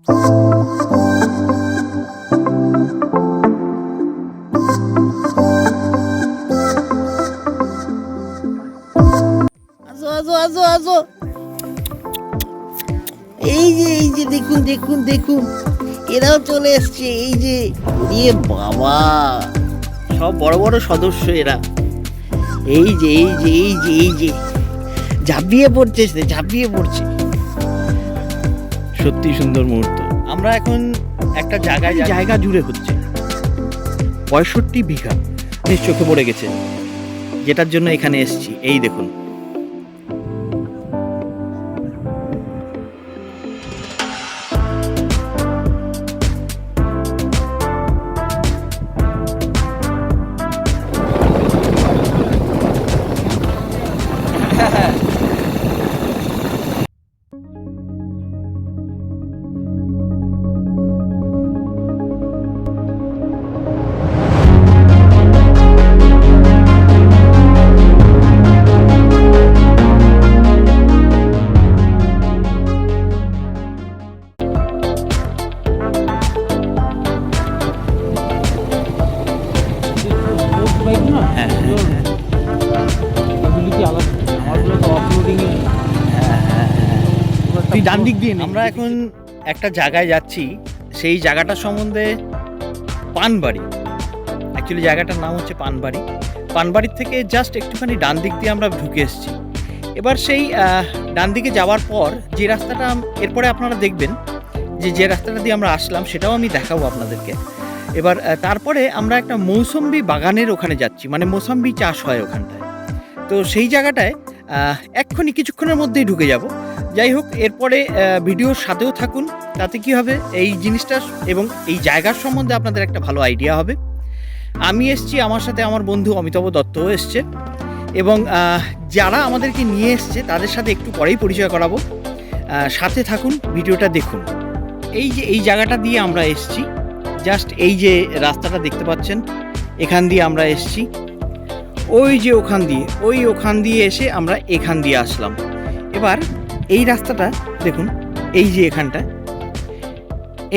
এই যে এই যে, দেখুন দেখুন দেখুন। এরাও চলে এসছে, এই যে। ইয়ে বাবা। সব বড় বড় সদস্য এরা। এই যে এই যে এই যে এই যে। ঝাঁপিয়ে পড়ছে সে ঝাঁপিয়ে পড়ছে। সত্যি সুন্দর মুহূর্ত। আমরা এখন একটা জায়গায় জায়গা জুড়ে হচ্ছে। পঁয়ষট্টি বিঘা। নিশ্চোখে চোখে পড়ে গেছে। যেটার জন্য এখানে এসছি। এই দেখুন। আমরা এখন একটা জায়গায় যাচ্ছি, সেই জায়গাটা সম্বন্ধে পানবাড়ি। অ্যাকচুয়ালি জায়গাটার নাম হচ্ছে পানবাড়ি। পানবাড়ির থেকে জাস্ট একটুখানি ডান দিক দিয়ে আমরা ঢুকে এসেছি। এবার সেই ডান দিকে যাওয়ার পর যে রাস্তাটা এরপরে আপনারা দেখবেন যে যে রাস্তাটা দিয়ে আমরা আসলাম সেটাও আমি দেখাবো আপনাদেরকে। এবার তারপরে আমরা একটা মৌসম্বি বাগানের ওখানে যাচ্ছি মানে মৌসম্বি চাষ হয় ওখানটায়। তো সেই জায়গাটায় এক্ষুনি কিছুক্ষণের মধ্যেই ঢুকে যাব। যাই হোক এরপরে ভিডিওর সাথেও থাকুন। তাতে কি হবে? এই জিনিসটা এবং এই জায়গার সম্বন্ধে আপনাদের একটা ভালো আইডিয়া হবে। আমি এসছি, আমার সাথে আমার বন্ধু অমিতাভ দত্তও এসছে এবং যারা আমাদেরকে নিয়ে এসছে, তাদের সাথে একটু পরেই পরিচয় করাবো। সাথে থাকুন, ভিডিওটা দেখুন। এই যে, এই জায়গাটা দিয়ে আমরা এসছি, জাস্ট এই যে রাস্তাটা দেখতে পাচ্ছেন, এখান দিয়ে আমরা এসছি। ওই যে ওখান দিয়ে, ওই ওখান দিয়ে এসে আমরা এখান দিয়ে আসলাম। এবার এই রাস্তাটা, দেখুন, এই যে এখানটা,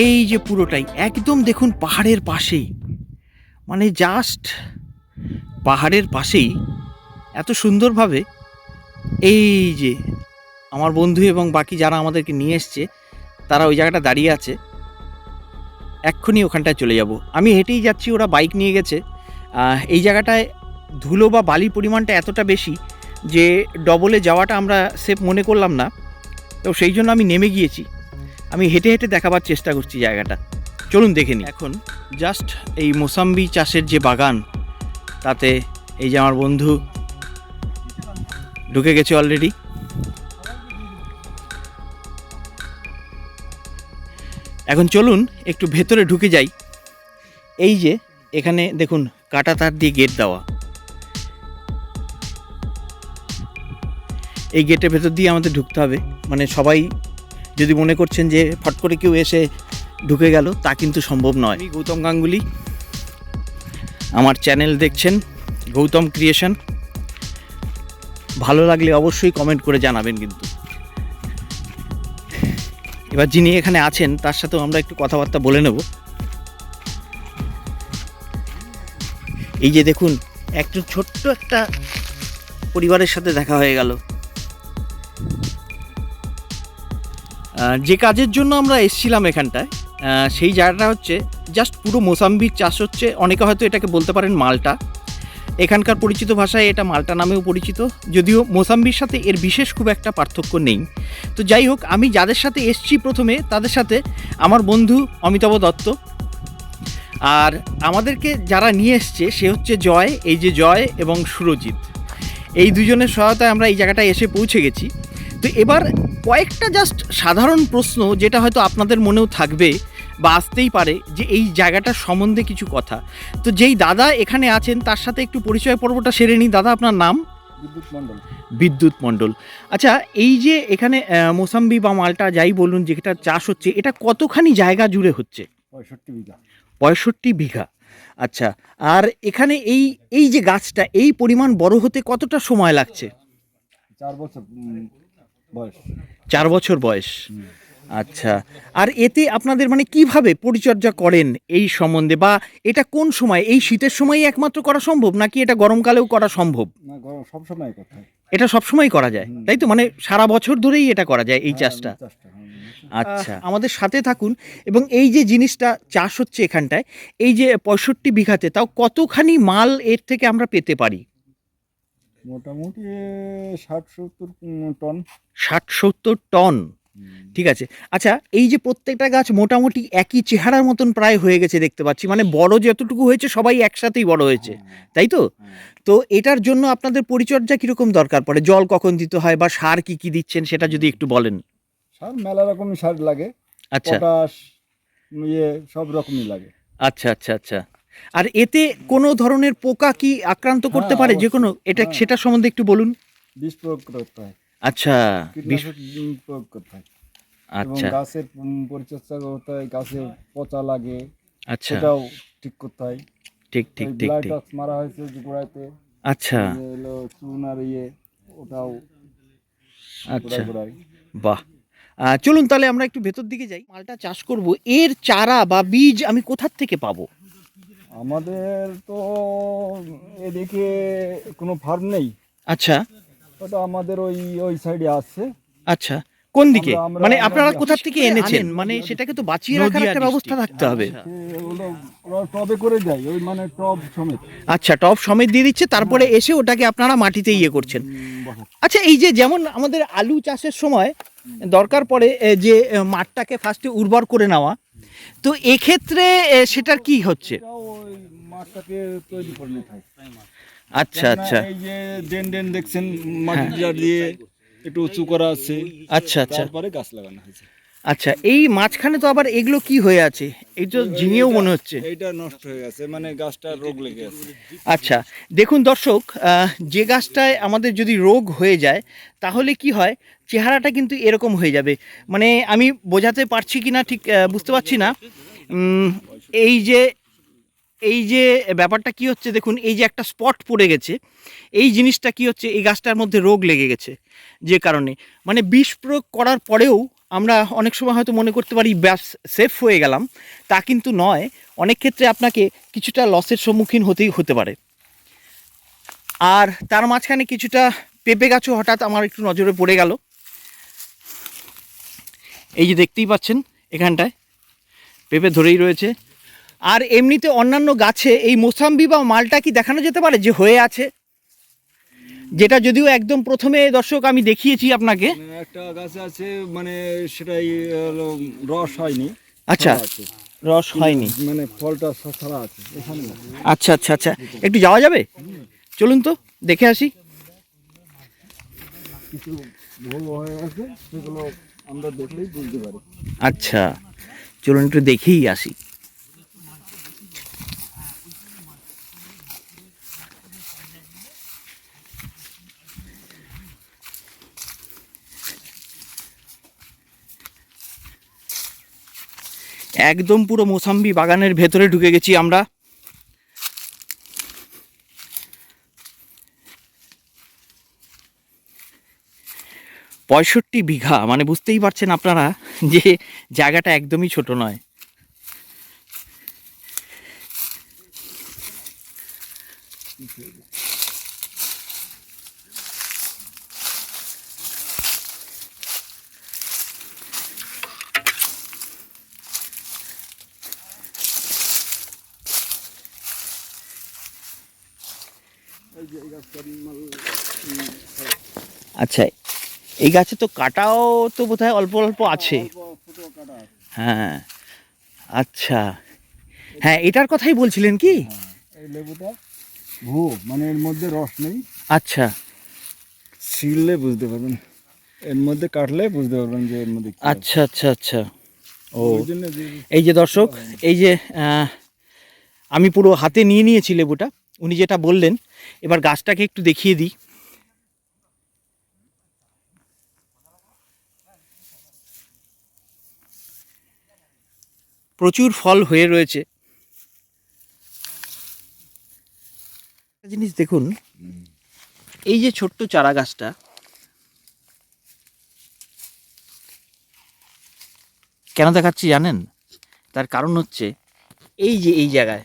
এই যে পুরোটাই, একদম দেখুন পাহাড়ের পাশেই। মানে জাস্ট পাহাড়ের পাশেই এত সুন্দরভাবে এই যে আমার বন্ধু এবং বাকি যারা আমাদেরকে নিয়ে এসছে, তারা ওই জায়গাটা দাঁড়িয়ে আছে। এক্ষুনি ওখানটায় চলে যাব। আমি হেঁটেই যাচ্ছি, ওরা বাইক নিয়ে গেছে। এই জায়গাটায় ধুলো বা বালির পরিমাণটা এতটা বেশি যে ডবলে যাওয়াটা আমরা সেফ মনে করলাম না। তো সেই জন্য আমি নেমে গিয়েছি। আমি হেঁটে হেঁটে দেখাবার চেষ্টা করছি জায়গাটা। চলুন দেখে নিই। এখন জাস্ট এই মোসাম্বি চাষের যে বাগান, তাতে এই যে আমার বন্ধু ঢুকে গেছে অলরেডি এখন চলুন একটু ভেতরে ঢুকে যাই। এই যে এখানে দেখুন, কাটা তার দিয়ে গেট দেওয়া। এই গেটের ভেতর দিয়ে আমাদের ঢুকতে হবে। মানে সবাই যদি মনে করছেন যে ফট করে কেউ এসে ঢুকে গেল, তা কিন্তু সম্ভব নয়। আমি গৌতম গাঙ্গুলি। আমার চ্যানেল দেখছেন গৌতম ক্রিয়েশন। ভালো লাগলে অবশ্যই কমেন্ট করে জানাবেন কিন্তু। এবার যিনি এখানে আছেন, তার সাথেও আমরা একটু কথাবার্তা বলে নেব। এই যে দেখুন, একটু ছোট্ট একটা পরিবারের সাথে দেখা হয়ে গেল। যে কাজের জন্য আমরা এসছিলাম এখানটায় সেই জায়গাটা হচ্ছে জাস্ট পুরো মোসাম্বির চাষ হচ্ছে। অনেকে হয়তো এটাকে বলতে পারেন মালটা। এখানকার পরিচিত ভাষায় এটা মালটা নামেও পরিচিত। যদিও মোসাম্বির সাথে এর বিশেষ খুব একটা পার্থক্য নেই। তো যাই হোক, আমি যাদের সাথে এসছি প্রথমে, তাদের সাথে আমার বন্ধু অমিতাভ দত্ত। আর আমাদেরকে যারা নিয়ে এসছে, সে হচ্ছে জয়, এই যে জয় এবং সুরজিৎ। এই দুজনের সহায়তায় আমরা এই জায়গাটায় এসে পৌঁছে গেছি। তো এবার কয়েকটা জাস্ট সাধারণ প্রশ্ন যেটা হয়তো আপনাদের মনেও থাকবে বা আসতেই পারে যে এই জায়গাটার সম্বন্ধে কিছু কথা। তো যেই দাদা এখানে আছেন তার সাথে একটু পরিচয় পর্বটা সেরে নিই। দাদা আপনার নাম? বিদ্যুৎ মণ্ডল। বিদ্যুৎ মণ্ডল। আচ্ছা এই যে এখানে মোসাম্বি বা মালটা যাই বলুন যেটা চাষ হচ্ছে এটা কতখানি জায়গা জুড়ে হচ্ছে? পঁয়ষট্টি বিঘা। পঁয়ষট্টি বিঘা। আচ্ছা আর এখানে এই এই যে গাছটা এই পরিমাণ বড় হতে কতটা সময় লাগছে? চার বছর বয়স। চার বছর বয়স। আচ্ছা আর এতে আপনাদের মানে কীভাবে পরিচর্যা করেন এই সম্বন্ধে? বা এটা কোন সময়? এই শীতের সময়ই একমাত্র করা সম্ভব নাকি এটা গরমকালেও করা সম্ভব? না গরম করতে হয়। এটা সবসময় করা যায় তাই তো? মানে সারা বছর ধরেই এটা করা যায় এই চাষটা। হ্যাঁ, চাষটা। আচ্ছা আমাদের সাথে থাকুন। এবং এই যে জিনিসটা চাষ হচ্ছে এখানটায় এই যে পঁয়ষট্টি বিঘাতে তাও কতখানি মাল এর থেকে আমরা পেতে পারি? মোটামুটি ষাট সত্তর টন। ষাট সত্তর টন। ঠিক আছে। আচ্ছা এই যে প্রত্যেকটা গাছ মোটামুটি একই চেহারার মতন প্রায় হয়ে গেছে দেখতে পাচ্ছি। মানে বড় যতটুকু হয়েছে সবাই একসাথেই বড় হয়েছে। তাই তো? তো এটার জন্য আপনাদের পরিচর্যা কীরকম দরকার পড়ে? জল কখন দিতে হয় বা সার কি কি দিচ্ছেন সেটা যদি একটু বলেন। সার মেলা রকমই সার লাগে। আচ্ছা। পটাশ ইয়ে সব রকমই লাগে। আচ্ছা আচ্ছা আচ্ছা। আর এতে কোনো ধরনের পোকা কি আক্রান্ত করতে হ্যাঁ, পারে? যে কোনো এটা হ্যাঁ। সেটা সম্বন্ধে একটু বলুন। বিষ প্রয়োগ করতে হয়। আচ্ছা বিষ- প্রয়োগ করতে হয়। আচ্ছা। গাছের পরিচর্যা করতে হয় গাছে পচা লাগে। আচ্ছা। সেটাও ঠিক করতে হয়। ঠিক ঠিক ঠিক ঠিক। মারা হয়েছে গোড়াতে আচ্ছা। চুন আর ইয়ে ওটাও আচ্ছা। বাহ। চলুন তাহলে আমরা একটু ভেতর দিকে যাই। মালটা চাষ করব। এর চারা বা বীজ আমি কোথার থেকে পাবো? আমাদের তো এদিকে কোনো ফার্ম নেই। আচ্ছা। ওটা আমাদের ওই ওই সাইডে আছে। আচ্ছা। কোন দিকে? মানে আপনারা কোথা থেকে এনেছেন? মানে সেটাকে তো বাঁচিয়ে রাখার একটা ব্যবস্থা থাকতে হবে। সে টবে করে দেয় ওই মানে টব সমেত। আচ্ছা টপ সমেত দিয়ে দিচ্ছে তারপরে এসে ওটাকে আপনারা মাটিতে ইয়ে করছেন। আচ্ছা এই যে যেমন আমাদের আলু চাষের সময় দরকার পড়ে যে মাঠটাকে ফার্স্টে উর্বর করে নেওয়া তো এক্ষেত্রে সেটার কি হচ্ছে? মাঠটাকে তৈরি করে নিতে হয়। আচ্ছা আচ্ছা। এই যে ডেন ডেন দেখছেন মাটি দিয়ে একটু উঁচু করা আছে। আচ্ছা আচ্ছা। তারপরে গাছ লাগানো হয়েছে। আচ্ছা এই মাঝখানে তো আবার এগুলো কি হয়ে আছে? এই তো ঝিঙেও মনে হচ্ছে। এইটা নষ্ট হয়ে গেছে মানে গাছটা রোগ লেগে আছে। আচ্ছা দেখুন দর্শক যে গাছটায় আমাদের যদি রোগ হয়ে যায় তাহলে কি হয়? চেহারাটা কিন্তু এরকম হয়ে যাবে। মানে আমি বোঝাতে পারছি কি না ঠিক বুঝতে পারছি না। এই যে এই যে ব্যাপারটা কি হচ্ছে দেখুন এই যে একটা স্পট পড়ে গেছে এই জিনিসটা কি হচ্ছে এই গাছটার মধ্যে রোগ লেগে গেছে যে কারণে। মানে বিষ প্রয়োগ করার পরেও আমরা অনেক সময় হয়তো মনে করতে পারি, ব্যাস সেফ হয়ে গেলাম। তা কিন্তু নয়, অনেক ক্ষেত্রে আপনাকে কিছুটা লসের সম্মুখীন হতেই হতে পারে। আর তার মাঝখানে কিছুটা পেঁপে গাছও হঠাৎ আমার একটু নজরে পড়ে গেল। এই যে দেখতেই পাচ্ছেন এখানটায়, পেঁপে ধরেই রয়েছে। আর এমনিতে অন্যান্য গাছে এই মোসাম্বি বা মালটা কি দেখানো যেতে পারে যে হয়ে আছে? যেটা যদিও একদম প্রথমে দর্শক আমি দেখিয়েছি আপনাকে। মানে একটা গাছ আছে মানে সেটাই রস হয়নি। আচ্ছা রস হয়নি। মানে ফলটা ছাড়া আছে এখানে। আচ্ছা আচ্ছা আচ্ছা। একটু যাওয়া যাবে? চলুন তো দেখে আসি। কিছু ভুল হয়ে আছে সেগুলো আমরা দেখলেই বুঝতে পারি। আচ্ছা চলুন একটু দেখেই আসি। একদম পুরো মোসাম্বি বাগানের ভেতরে ঢুকে গেছি আমরা। পঁয়ষট্টি বিঘা মানে বুঝতেই পারছেন আপনারা যে জায়গাটা একদমই ছোট নয়। আচ্ছা এই গাছে তো কাটাও তো বোধহয় অল্প অল্প আছে। আছে। হ্যাঁ আচ্ছা। হ্যাঁ এটার কথাই বলছিলেন কি? এই লেবুটা ভু মানে এর মধ্যে রস নেই। আচ্ছা। ছিললে বুঝতে পারবেন। এর মধ্যে কাটলে বুঝতে পারবেন যে এর মধ্যে আচ্ছা আচ্ছা আচ্ছা। ও। এই যে দর্শক এই যে আমি পুরো হাতে নিয়ে নিয়েছি লেবুটা। উনি যেটা বললেন, এবার গাছটাকে একটু দেখিয়ে দিই। প্রচুর ফল হয়ে রয়েছে। জিনিস দেখুন, এই যে ছোট্ট চারা গাছটা, কেন দেখাচ্ছি জানেন? তার কারণ হচ্ছে, এই যে এই জায়গায়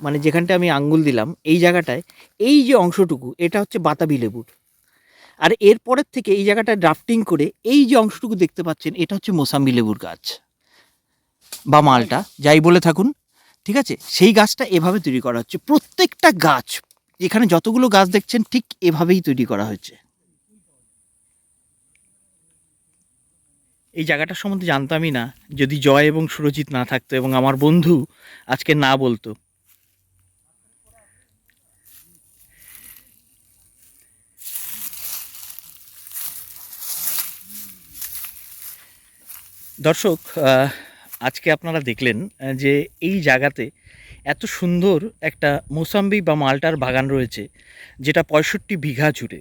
মানে যেখানটা আমি আঙ্গুল দিলাম, এই জায়গাটায়, এই যে অংশটুকু, এটা হচ্ছে বাতাবি লেবুর। আর এরপরের থেকে এই জায়গাটা ড্রাফটিং করে এই যে অংশটুকু দেখতে পাচ্ছেন, এটা হচ্ছে মোসাম্বি লেবুর গাছ বা মালটা, যাই বলে থাকুন, ঠিক আছে? সেই গাছটা এভাবে তৈরি করা হচ্ছে। প্রত্যেকটা গাছ, এখানে যতগুলো গাছ দেখছেন, ঠিক এভাবেই তৈরি করা হয়েছে। এই জায়গাটা সম্বন্ধে জানতামই না, যদি জয় এবং সুরজিৎ না থাকতো এবং আমার বন্ধু আজকে না বলতো। দর্শক আজকে আপনারা দেখলেন যে এই জায়গাতে এত সুন্দর একটা মোসাম্বি বা মালটার বাগান রয়েছে, যেটা পঁয়ষট্টি বিঘা জুড়ে।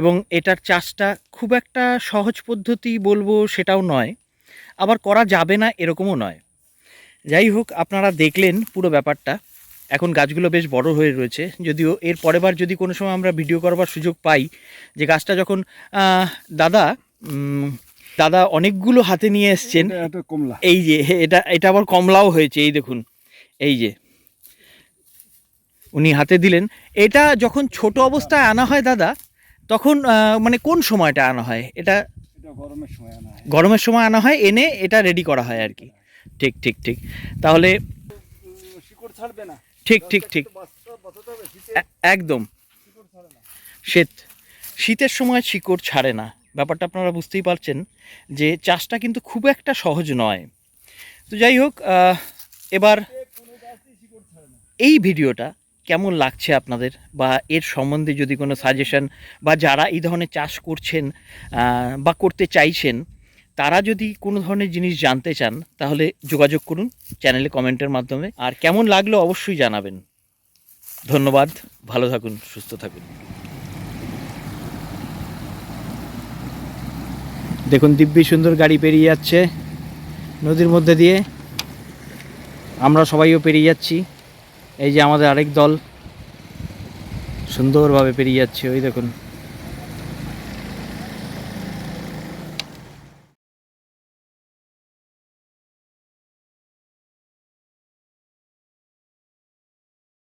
এবং এটার চাষটা খুব একটা সহজ পদ্ধতি বলব সেটাও নয়, আবার করা যাবে না এরকমও নয়। যাই হোক, আপনারা দেখলেন পুরো ব্যাপারটা। এখন গাছগুলো বেশ বড় হয়ে রয়েছে, যদিও এর পরের বার যদি কোনো সময় আমরা ভিডিও করবার সুযোগ পাই, যে গাছটা যখন দাদা দাদা অনেকগুলো হাতে নিয়ে এসছেন। কমলা। এই যে এটা এটা আবার কমলাও হয়েছে এই দেখুন। এই যে উনি হাতে দিলেন। এটা যখন ছোট অবস্থায় আনা হয় দাদা তখন মানে কোন সময়টা আনা হয়? এটা গরমের সময় আনা হয়। গরমের সময় আনা হয় এনে এটা রেডি করা হয় আর কি। ঠিক ঠিক ঠিক। তাহলে ছাড়বে না। ঠিক ঠিক ঠিক। একদম। শীত শীতের সময় শিকড় ছাড়ে না। ব্যাপারটা আপনারা বুঝতেই পারছেন যে চাষটা কিন্তু খুব একটা সহজ নয়। তো যাই হোক এবার এই ভিডিওটা কেমন লাগছে আপনাদের বা এর সম্বন্ধে যদি কোনো সাজেশন বা যারা এই ধরনের চাষ করছেন বা করতে চাইছেন, তারা যদি কোনো ধরনের জিনিস জানতে চান, তাহলে যোগাযোগ করুন চ্যানেলে কমেন্টের মাধ্যমে। আর কেমন লাগল অবশ্যই জানাবেন। ধন্যবাদ, ভালো থাকুন, সুস্থ থাকুন। দেখুন, দিব্যি সুন্দর গাড়ি পেরিয়ে যাচ্ছে। নদীর মধ্যে দিয়ে আমরা সবাইও পেরিয়ে যাচ্ছি। এই যে আমাদের আরেক দল সুন্দরভাবে পেরিয়ে যাচ্ছে, ওই দেখুন।